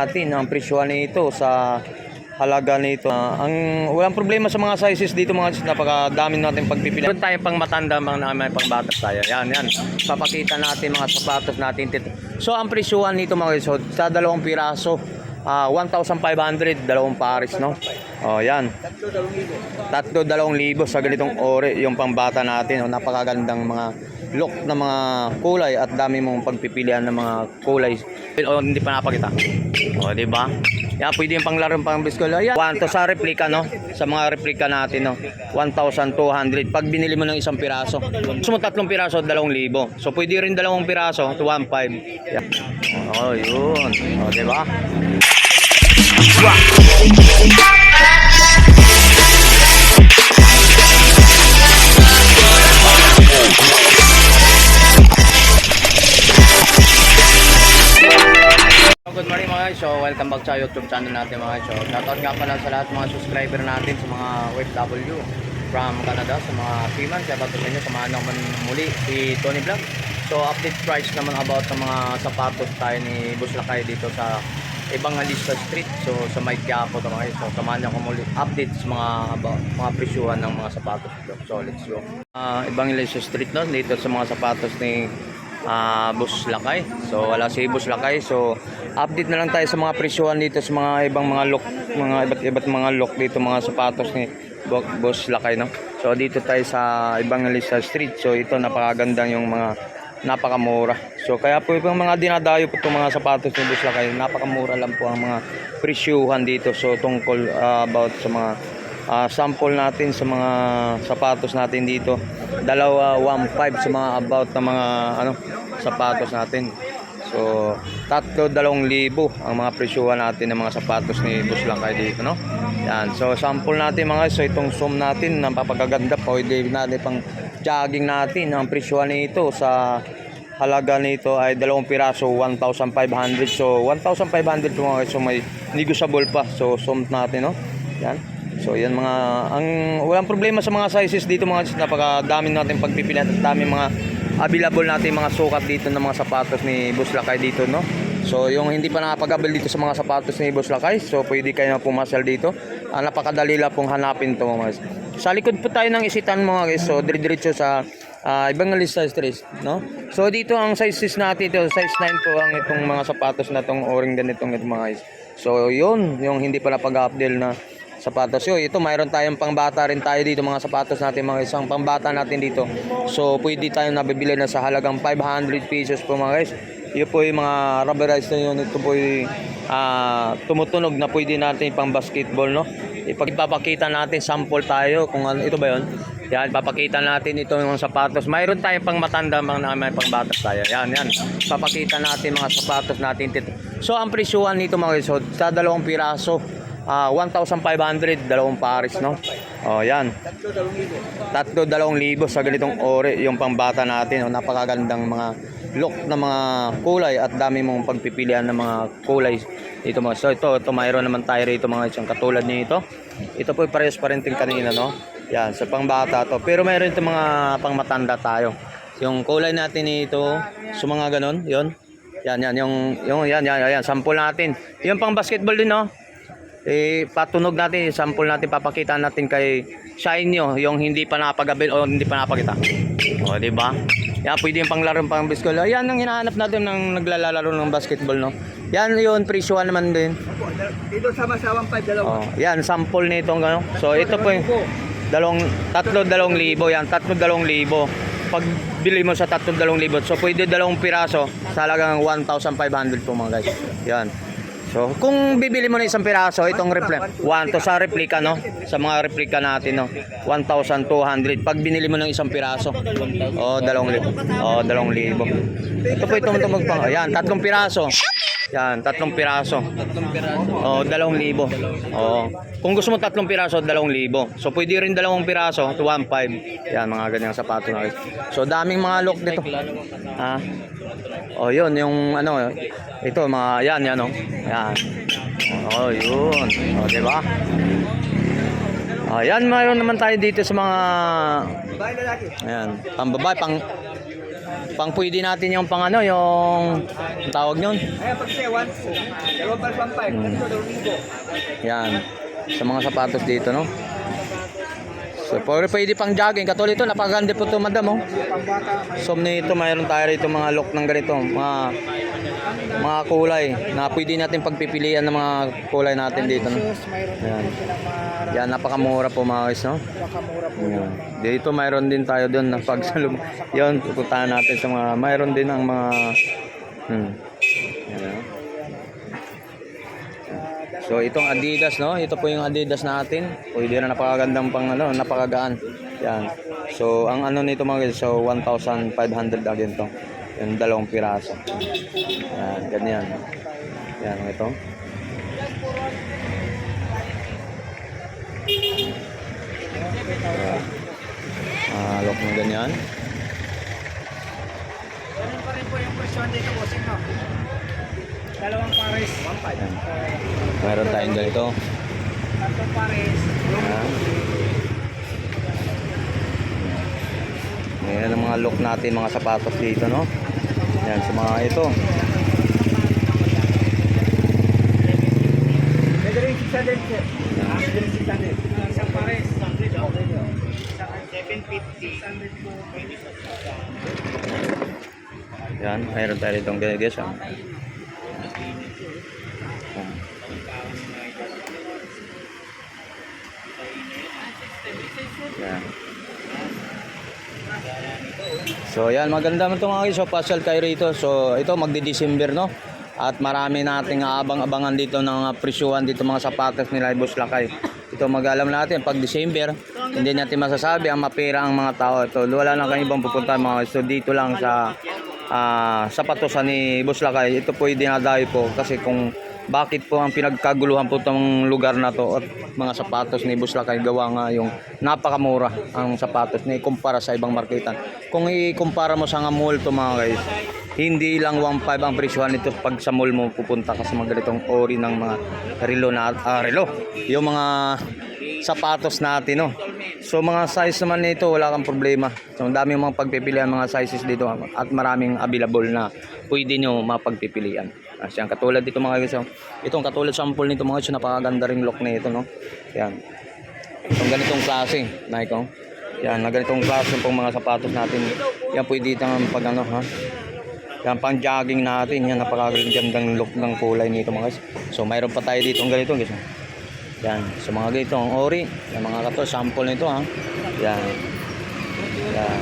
natin ang presyo nito sa halaga nito. Ah, ang walang problema sa mga sizes dito mga sis, napakadami natin pagpipili. Meron tayong pang matanda, mga may pang bata tayo. Yan, yan. Papakita natin mga sapatos natin dito. So ang presyuhan nito mga sis, so, sa dalawang piraso, ah 1,500, dalawang pares, no? Oh, yan. Tatlo, dalawang libo sa ganitong ore yung pambata natin. Oh, napakagandang mga look na mga kulay at dami mong pagpipilian ng mga kulay. O hindi pa napakita. O, di ba? Yan, pwede yung panglaro pang biskol. Ayan. One to sa replika, no? Sa mga replika natin, no? 1,200. Pag binili mo ng isang piraso. Gusto tatlong piraso, dalawang libo. So, pwede rin dalawang piraso, to 1,500. Yan. O, yun. O, di ba? Good morning mga guys. So, welcome back sa YouTube channel natin mga guys. So, shoutout nga pala sa lahat mga subscriber natin sa mga OFW from Canada, sa mga Piman. Shoutout sa inyo. Samahan naman muli si Tony Vlog. So, update price naman about sa mga sapatos tayo ni Boss Lakay dito sa Evangelista Street. So, sa May Quiapo ito mga guys. Samahan ako muli update sa mga, mga presyuhan ng mga sapatos. So, let's go. Uh, Evangelista Street no, dito sa mga sapatos ni ah Boss Lakay. So wala si Boss Lakay. So update na lang tayo sa mga presyuhan dito sa mga ibang mga look, mga iba't iba't mga look dito mga sapatos ni Bo- Boss Lakay no. So dito tayo sa Evangelista Street. So ito napakaganda yung mga napakamura. So kaya po yung mga dinadayo po itong mga sapatos ni Boss Lakay, napakamura lang po ang mga presyuhan dito. So tungkol ah, about sa mga Ah, sample natin sa mga sapatos natin dito. Dalawa 1.5 sa mga about na mga ano sapatos natin. So, tatlo dalawang libo ang mga presyuhan natin ng mga sapatos ni Boss Lakay dito, no? Yan. So, sample natin mga guys. So, itong zoom natin, napapagaganda. Pwede natin pang jogging natin. Ang presyuhan nito sa halaga nito ay dalawang piraso 1,500 so 1,500 mga guys so may negotiable pa so zoom natin no yan so yan mga ang walang problema sa mga sizes dito mga guys napakadami natin pagpipilian at dami mga available natin mga sukat dito ng mga sapatos ni Boss Lakay dito no So yung hindi pa nakapag-avail dito sa mga sapatos ni Boss Lakay, so pwede kayo na pumasal dito. Ah, napakadali lang pong hanapin to mga guys. Sa likod po tayo ng isitan mga guys, so dire-diretso sa uh, Evangelista Street, no? So dito ang sizes natin ito, size 9 po ang itong mga sapatos na itong o-ring ganitong ito mga guys. So yun, yung hindi pa napag-update na sapatos yun. Ito mayroon tayong pangbata rin tayo dito mga sapatos natin mga isang pangbata natin dito. So pwede tayong nabibili na sa halagang 500 pesos po mga guys. Yun po yung mga rubberized na yun. Ito po yung ah, tumutunog na pwede natin pang basketball no. Ipagpapakita natin sample tayo kung ano ito ba yun. Yan, papakita natin ito yung sapatos. Mayroon tayong pang matanda, mga may pang bata tayo. Yan, yan. Papakita natin mga sapatos natin dito. So, ang presyuhan nito mga guys, sa dalawang piraso, ah 1,500, dalawang pares, no? Oh, yan. Tatlo, dalawang libo sa ganitong ore yung pambata natin. Oh, napakagandang mga look na mga kulay at dami mong pagpipilian ng mga kulay dito mga. So ito, ito mayroon naman tayo rito mga isang katulad nito. Ito po parehas pa rin kanina, no? Yan, sa pangbata to. Pero mayroon ito mga pangmatanda tayo. Yung kulay natin nito, so mga ganon, yon. Yan, yan, yung, yung, yan, yan, yan, sample natin. Yung pang basketball din, no? Eh patunog natin, sample natin papakita natin kay Shine nyo, yung hindi pa napagabil o hindi pa napakita. O, di ba? Yan, pwede yung panglaro pang basketball. Yan ang hinahanap natin ng naglalaro ng basketball, no? Yan yun, presyuhan naman din. Dito sama-sawang 5 dalawa. Oh, yan, sample nito ng ano. So, ito po yung dalawang, tatlo, dalawang libo. Yan, tatlo, dalawang libo. Pag bili mo sa tatlo, dalawang libo. So, pwede dalawang piraso sa halagang 1,500 po mga guys. Yan. So, kung bibili mo na isang piraso, itong replika, 1 to sa replika, no? Sa mga replika natin, no? 1,200. Pag binili mo ng isang piraso, oh, dalawang libo. Oh, dalawang libo. Ito po itong tumag pang, ayan, tatlong piraso. Yan, tatlong piraso. Tatlong piraso. Oh, dalawang libo. Oo. Kung gusto mo tatlong piraso, dalawang libo. So, pwede rin dalawang piraso, to 1.5. Yan, mga ganyang sapato na. So, daming mga look dito. Ha? Oh, yun, yung ano, ito, mga, yan, yan, oh. Yan. Oh, yun. Oh, di ba? Oh, yan, mayroon naman tayo dito sa mga, ayan, pambabae, pang, pang pwede natin yung pang ano, yung ang tawag nyon. Ayan, pag siya, 1, dalawang pares 1.5. Hmm. Ito, dalawang libo. Yan. Sa mga sapatos dito, no? So, pwede, pwede pang jogging. Katulad ito, napakaganda po ito, madam, oh. So, nito, mayroon tayo rito mga look ng ganito. Mga, mga kulay na pwede natin pagpipilian ng mga kulay natin dito, no? Yan. Yan, napakamura po mga guys, no? Yan. Dito, mayroon din tayo doon na pagsalum. Yan, pupuntahan natin sa mga, mayroon din ang mga, hmm. Yan, no? So itong Adidas no, ito po yung Adidas natin. Pwede na napakagandang pang ano, napakagaan. Yan. So ang ano nito mga guys, so 1,500 again to. Yung dalawang piraso. Yan, ganyan. Yan ito. Yan. Ah, look mo ganyan. Ganun pa rin po yung presyon dito, bossing, no? Dalawang pares, 1.5. Yan. Meron tayong ganito. Tatlong pares, Yan. Ayan ang mga look natin, mga sapatos dito, no? Yan, sa mga ito. Pwede rin 600, sir. Pwede rin 600. Isang pares, 100. Okay nyo. Isang 750. 600 po. Yan, mayroon tayo ditong ganyan, guys. ah. So yan, maganda mo ito mga guys. So pasyal kayo rito. So ito magdi-December no. At marami nating aabang-abangan dito ng presyuhan dito mga sapatos nila Boss Lakay. Ito mag-alam natin pag December, hindi natin masasabi ang mapira ang mga tao. Ito wala na kayong ibang pupunta mga guys. So dito lang sa ah sapatosan ni Boss Lakay. Ito po yung dinadayo ko kasi kung bakit po ang pinagkaguluhan po itong lugar na to at mga sapatos ni Boss Lakay gawa nga yung napakamura ang sapatos ni kumpara sa ibang marketan. Kung ikumpara mo sa nga mall to mga guys, hindi lang 1.5 ang presyohan nito pag sa mall mo pupunta ka sa mga ganitong ori ng mga relo na ah, relo. Yung mga sapatos natin no. So mga size naman nito wala kang problema. So ang dami mga pagpipilian mga sizes dito at maraming available na pwede nyo mapagpipilian. As yan, katulad dito mga guys. oh. Itong katulad sample nito mga guys, napakaganda ring look nito no. Yan. Itong ganitong klase, Nike oh. Yan, na ganitong klase pong mga sapatos natin. Yan pwede dito ang pag ano ha. Yan pang jogging natin, yan napakagandang look ng kulay nito mga guys. So mayroon pa tayo dito ng ganito guys. Yan, sa mga ganito ang ori, yung mga kato sample nito ha. Yan. Yan.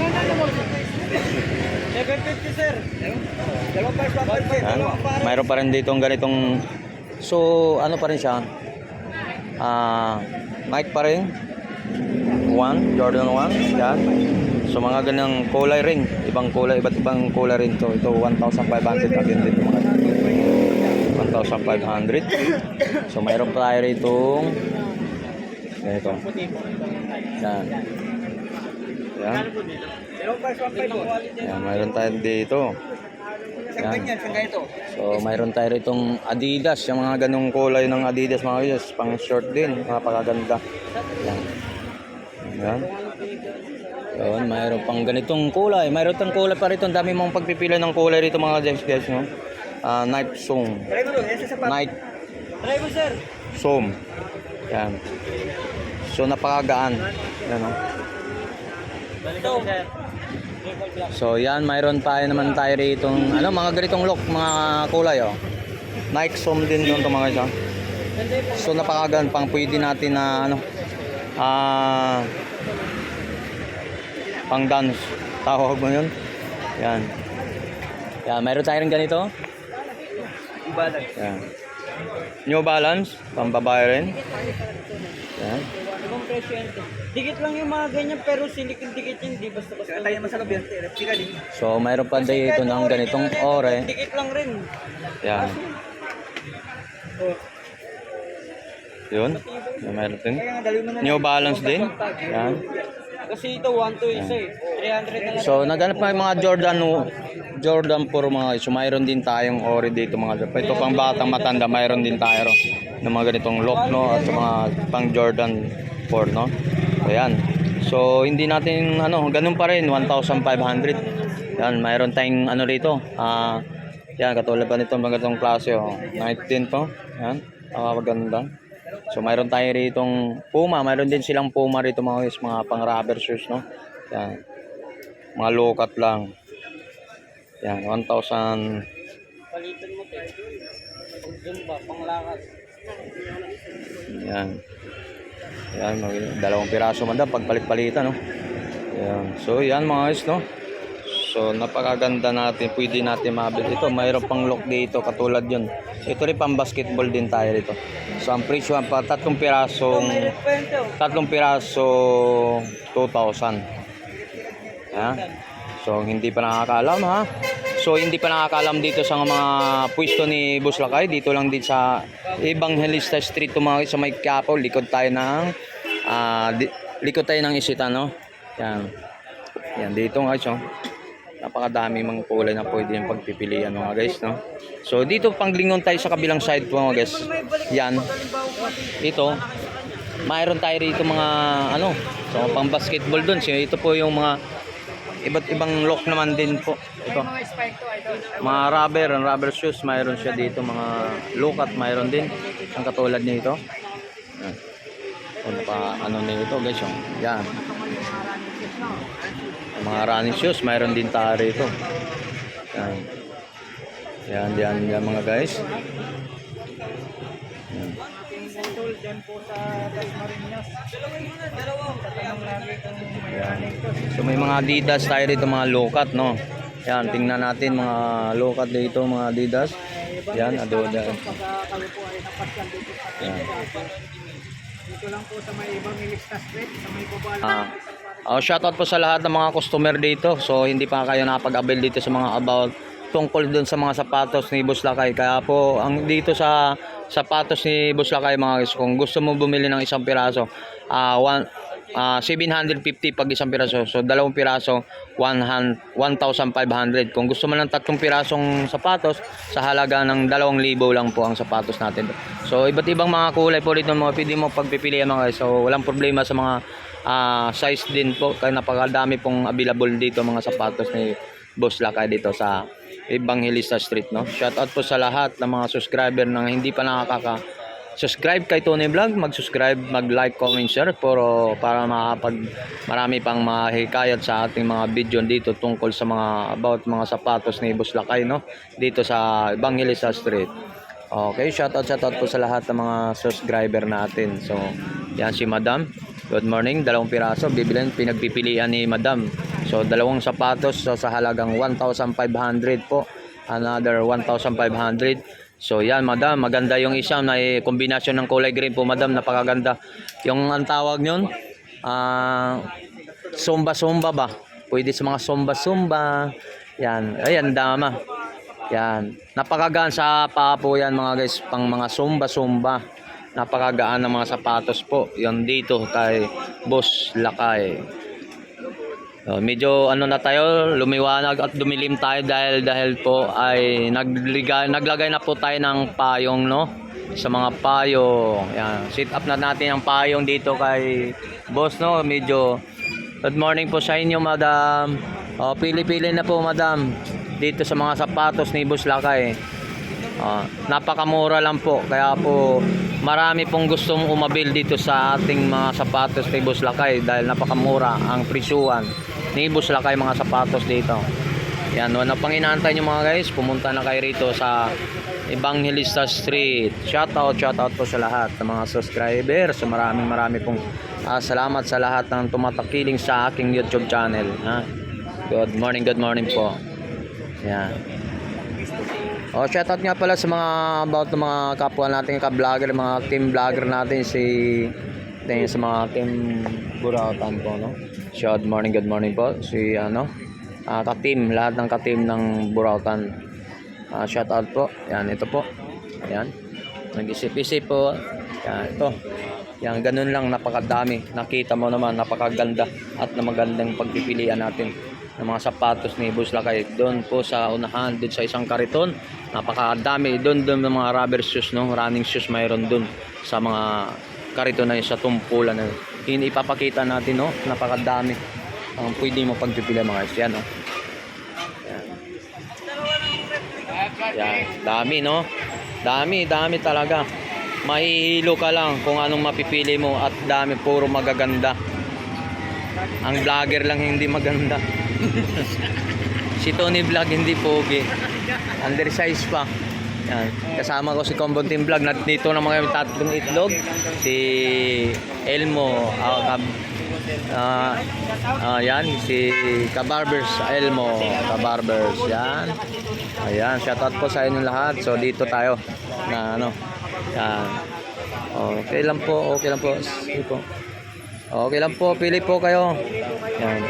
750, sir. Dalawang pares, 1.5, sir. Yan. Mayroon pa rin dito ganitong So, ano pa rin siya? Ah, Nike pa rin. One, Jordan 1. Yan. So, mga ganang kulay ring. Ibang kulay, iba't ibang kulay rin to. Ito, 1,500 again dito mga 1,500. So, mayroon pa tayo rito. Ganito. Yan. Yan. Dalawang pares, 1.5 po. Yan, mayroon tayo dito. Ganito. So, mayroon tayo itong Adidas, yung mga ganong kulay ng Adidas mga guys, pang short din, napakaganda. Yan. Yan. Yun, mayroon pang ganitong kulay. Mayroon tang kulay pa rito. Ang dami mong pagpipila ng kulay rito mga guys, guys, no? Ah, Night sa sapatos. Night. Zoom. Yan. So, napakagaan. Yan? Ito, sir. So yan, mayroon tayo naman tayo rito ano, mga ganitong look, mga kulay oh. Nike Zoom din to mga guys. oh. So napakagan pang pwede natin na ano ah pang dance. Tawag mo yun. Yan. Yan, mayroon tayo rin ganito. Ibalag. Yan. New Balance, pang babae rin. Yan. Ibang presyo yan. Dikit lang yung mga ganyan pero silikon dikit yan, di basta basta. Kaya tayo naman sa din. So mayroon pa dito ng ganitong ore. Dikit lang rin. Yan. Yun. Yan, mayroon din. New Balance din. Yan. Kasi ito 1 to isa eh. 300 na lang. So, naghanap pa yung mga Jordan Jordan 4 mga guys. So, mayroon din tayong ori dito mga guys. Ito pang batang matanda, mayroon din tayo ng mga ganitong look no at mga pang Jordan 4 no. So, yan. So, hindi natin ano, ganun pa rin 1,500. Yan, mayroon tayong ano rito. Ah, yan, katulad pa nito magandang klase. Oh. 19 to. Yan, napakaganda. So, mayroon tayo ritong Puma. Mayroon din silang Puma rito mga guys, mga pang rubber shoes, no? Yan. Mga low cut lang. Yan, 1,000. Palitan mo tayo. Pag zumba, panglakas. Yan. Yan, dalawang piraso man daw pagpalit-palitan, no? Yan. So, yan mga guys, no? So, napakaganda natin. Pwede natin mabili. Ito, mayroon pang look dito, katulad yun. Ito rin pang basketball din tayo dito. So, ang presyo, pa tatlong pirasong, tatlong piraso, 2,000. Yan. So, hindi pa nakakaalam, ha? So, hindi pa nakakaalam dito sa mga pwesto ni Boss Lakay. Dito lang din sa Evangelista Street, tumawag sa may Quiapo. Likod tayo ng, ah, di- likod tayo ng Isita, no? Yan. Yan, dito nga, oh. Napakadami mga kulay na pwede yung pagpipilian mga guys, no? So, dito panglingon tayo sa kabilang side po mga guys. Yan. Ito, mayroon tayo rito mga ano, so pang basketball doon. So, ito po yung mga iba't ibang look naman din po. Ito. Mga rubber, rubber shoes, mayroon siya dito. Mga look at mayroon din. Ang katulad nito. Yan. Pa, ano nito guys, yung. Yan. Ang mga running shoes, mayroon din tayo rito. Yan. Yan, yan, yan mga guys. Yan. Idol, dyan po sa Dasmariñas. Tatanong lagi kung may running to. So may mga Adidas tayo dito, mga low-cut, no? Yan, tingnan natin mga low-cut dito, mga Adidas. Yan, Adoda. Yan. Dito lang po sa may ibang Ilista Street, sa may Bubala. Ah. Oh, shoutout po sa lahat ng mga customer dito. So hindi pa kayo nakapag-avail dito sa mga about tungkol dun sa mga sapatos ni Boss Lakay. Kaya po ang dito sa sapatos ni Boss Lakay mga guys, kung gusto mo bumili ng isang piraso, ah one, ah 750 pag isang piraso. So dalawang piraso 100 1,500. Kung gusto mo ng tatlong pirasong sapatos, sa halaga ng 2,000 lang po ang sapatos natin. So iba't ibang mga kulay po dito mga pwede mo pagpipilian mga guys. So walang problema sa mga ah, size din po. Kaya napakadami pong available dito mga sapatos ni Boss Lakay dito sa Evangelista Street. No? Shoutout po sa lahat ng mga subscriber na hindi pa nakakaka subscribe kay Tony Vlog, mag-subscribe, mag-like, comment, share pero para makapag marami pang mahikayat sa ating mga video dito tungkol sa mga about mga sapatos ni Boss Lakay no dito sa Evangelista Street. Okay, shoutout shoutout po sa lahat ng mga subscriber natin. So, yan si Madam. Good morning, dalawang piraso bibilin pinagpipilian ni Madam. So, dalawang sapatos so, sa halagang 1,500 po. Another 1,500. So yan madam, maganda yung isa na eh, kombinasyon ng kulay green po madam, napakaganda. Yung ang tawag nyon, ah somba-somba ba? Pwede sa mga somba-somba. Yan, ayan dama. Yan, napakagaan sa paa po yan mga guys, pang mga somba-somba. Napakagaan ng mga sapatos po. Yan dito kay Boss Lakay. So, medyo ano na tayo, lumiwanag at dumilim tayo dahil dahil po ay nagligay, naglagay na po tayo ng payong no sa mga payong. Yan, sit up na natin ang payong dito kay boss no, medyo Good morning po sa inyo, madam. Oh, pili-pili na po, madam. Dito sa mga sapatos ni Boss Lakay. Ah, napakamura lang po. Kaya po marami pong gustong umabil dito sa ating mga sapatos ni Boss Lakay dahil napakamura ang presyuhan ni Boss Lakay mga sapatos dito. Yan, ano pang inaantay nyo mga guys, pumunta na kayo rito sa Evangelista Street. Shoutout, shoutout po sa lahat ng mga subscribers. So maraming marami pong ah, salamat sa lahat ng tumatakiling sa aking YouTube channel. Ha? Good morning, good morning po. Yan. Oh, shoutout nga pala sa mga about ng mga kapwa natin ka-vlogger, mga team vlogger natin si tingin sa mga team Burautan po, no? Shout morning, good morning po. Si ano, ah, ka-team, lahat ng ka-team ng Burautan. Ah, shoutout po. Yan, ito po. Ayan. Nag-isip-isip po. Yan, ito. Yan, ganun lang, napakadami. Nakita mo naman, napakaganda at na magandang pagpipilian natin ng mga sapatos ni Boss Lakay. Doon po sa unahan, doon sa isang kariton, napakadami. Doon, doon ng mga rubber shoes, no? running shoes mayroon doon sa mga kariton na sa tumpulan na yun. Ipapakita natin, no? napakadami ang pwede mo pagpipilian mga guys. Yan, no? Yan, dami no? Dami, dami talaga. Mahihilo ka lang kung anong mapipili mo at dami, puro magaganda. Ang vlogger lang hindi maganda. si Tony Vlog hindi pogi. Undersize pa. Yan. Kasama ko si Combo Team Vlog. Nandito na mga tatlong itlog. Si Elmo. ah, kab, ah, ah, yan. Si Kabarbers Elmo. Kabarbers. Yan. Ayan. Shoutout po sa inyo lahat. So dito tayo. Na ano. Yan. Okay lang po. Okay lang po. Sige po. Okay lang po, pili po kayo. Yan.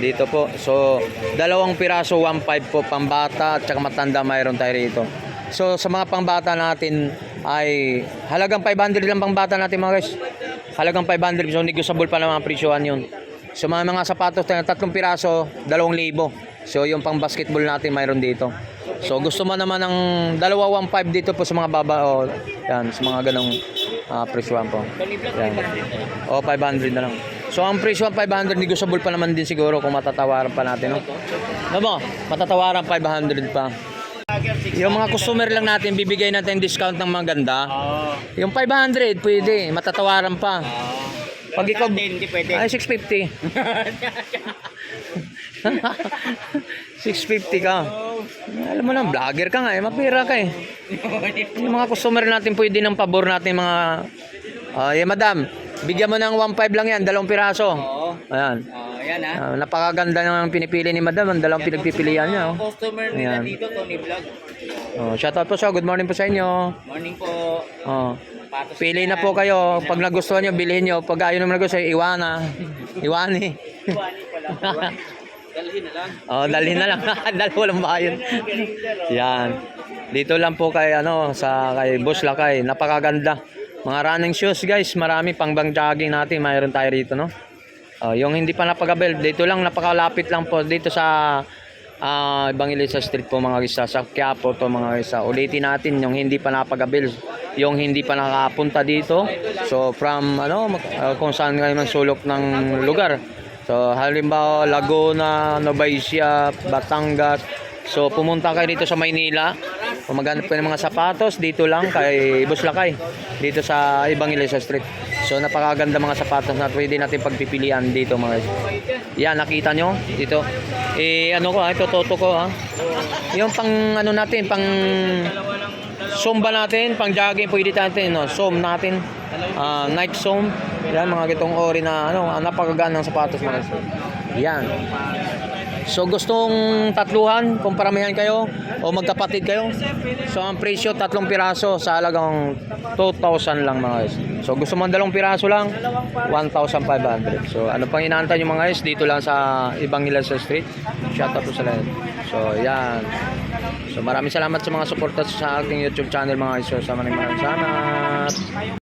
Dito po. So, dalawang piraso, 1.5 po pambata at saka matanda mayroon tayo rito. So, sa mga pangbata natin ay halagang 500 lang pangbata natin mga guys. Halagang 500. So, negotiable pa naman ang presyohan yun. So, mga mga sapatos tayo, tatlong piraso, 2,000. So, yung pang basketball natin mayroon dito. So, gusto mo naman ng dalawa 1.5 dito po sa mga baba. O, yan, sa mga ganong ah, presyohan po. Yan. O, 500 na lang. So, ang presyo ang 500, negotiable pa naman din siguro kung matatawaran pa natin. No? Ano mo? Matatawaran 500 pa. Yung mga customer lang natin, bibigay natin discount ng maganda. Yung 500, pwede. Matatawaran pa. Pag ikaw, hindi pwede. ay 650. 650 ka. Alam mo na, vlogger ka nga eh. Mapira ka eh. Yung mga customer natin pwede ng pabor natin mga... Ah, yeah, madam. Bigyan mo ng 1.5 lang yan, dalawang piraso. Oo. Ayan. Oh, yan ha. Ah, napakaganda ng pinipili ni madam. Ang dalawang pinagpipilian niya. Oh. Customer nila dito, Tony Vlog. Oh, shoutout po sa Good morning po sa inyo. Morning po. Oh. Patos Pili na po kayo. Pag nagustuhan nyo, bilhin nyo. Pag ayaw naman nagustuhan, iwana. Iwani. Iwanin pala. Dalhin na lang. Oh, dalhin na lang. Dahil walang bayan. Yan. Dito lang po kay ano sa kay Boss Lakay. Napakaganda. Mga running shoes guys, marami pang bang jogging natin, mayroon tayo rito no. Oh, yung hindi pa napagabel, dito lang napakalapit lang po dito sa ah Evangelista Street po mga guys sa Quiapo to mga guys. Ulitin natin yung hindi pa napagabel, yung hindi pa nakapunta dito. So from ano ah, kung saan kayo man sulok ng lugar. So halimbawa Laguna, Novaisia, Batangas. So pumunta kayo dito sa Maynila. Kung maghanap kayo ng mga sapatos, dito lang kay Boss Lakay. Dito sa Evangelista Street. So napakaganda mga sapatos na pwede natin pagpipilian dito mga. Yan, nakita nyo dito. Eh ano ko, ah, ito toto ko ha. Yung pang ano natin, pang Zumba natin, pang jogging pwede natin, no. Zoom natin. Ah, night zoom. Yan mga gitong ori na ano, ang napakaganda ng sapatos mga guys. Yan. So gustong tatluhan, kung paramihan kayo o magkapatid kayo. So ang presyo tatlong piraso sa halagang 2,000 lang mga guys. So gusto mo dalawang piraso lang, 1,500. So ano pang inaantay nyo mga guys dito lang sa Evangelista Street. Shout out po sa lahat. So yan. So maraming salamat sa mga suporta sa ating YouTube channel mga guys. So sa maraming maraming salamat.